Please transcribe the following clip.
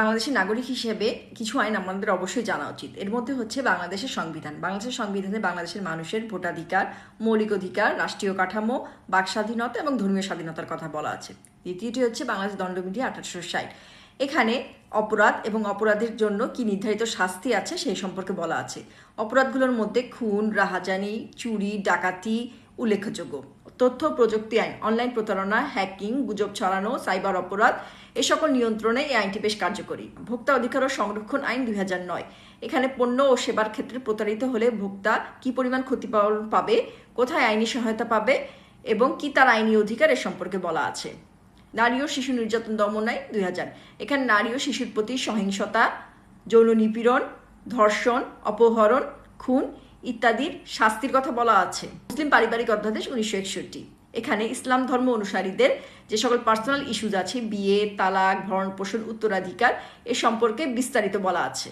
বাংলাদেশের নাগরিক হিসেবে কিছু আইন আমাদের অবশ্যই জানা উচিত। এর মধ্যে হচ্ছে বাংলাদেশের সংবিধান। বাংলাদেশের সংবিধানে বাংলাদেশের মানুষের ভোটাধিকার, মৌলিক অধিকার, রাষ্ট্রীয় কাঠামো, বাক স্বাধীনতা এবং ধর্মীয় স্বাধীনতার কথা বলা আছে। দ্বিতীয়টি হচ্ছে বাংলাদেশ দণ্ডবিধি আঠারোশো ষাট। এখানে অপরাধ এবং অপরাধের জন্য কি নির্ধারিত শাস্তি আছে সেই সম্পর্কে বলা আছে। অপরাধগুলোর মধ্যে খুন, রাহাজানি, চুরি, ডাকাতি উল্লেখযোগ্য। তথ্য, প্রযুক্তি আইন, অনলাইন প্রতারণা, হ্যাকিং, গুজব ছড়ানো, সাইবার অপরাধ, এ সকল নিয়ন্ত্রণে এই আইনটি বেশ কার্যকরী। ভোক্তা অধিকার ও সংরক্ষণ আইন দুই নয়। এখানে পণ্য ও সেবার ক্ষেত্রে প্রতারিত হলে ভোক্তা কি পরিমাণ ক্ষতিপূরণ পাবে, কোথায় আইনি সহায়তা পাবে এবং কি তার আইনি অধিকার এ সম্পর্কে বলা আছে। নারী ও শিশু নির্যাতন দমন আইন দুই হাজার। এখানে নারী ও শিশুর প্রতি সহিংসতা, যৌন নিপীড়ন, ধর্ষণ, অপহরণ, খুন ইত্যাদির শাস্তির কথা বলা আছে। মুসলিম পারিবারিক অধ্যাদেশ উনিশশো একষট্টি। এখানে ইসলাম ধর্ম অনুসারীদের যে সকল পার্সোনাল ইস্যুজ আছে, বিয়ে, তালাক ভরণ পোষণ উত্তরাধিকার, এ সম্পর্কে বিস্তারিত বলা আছে।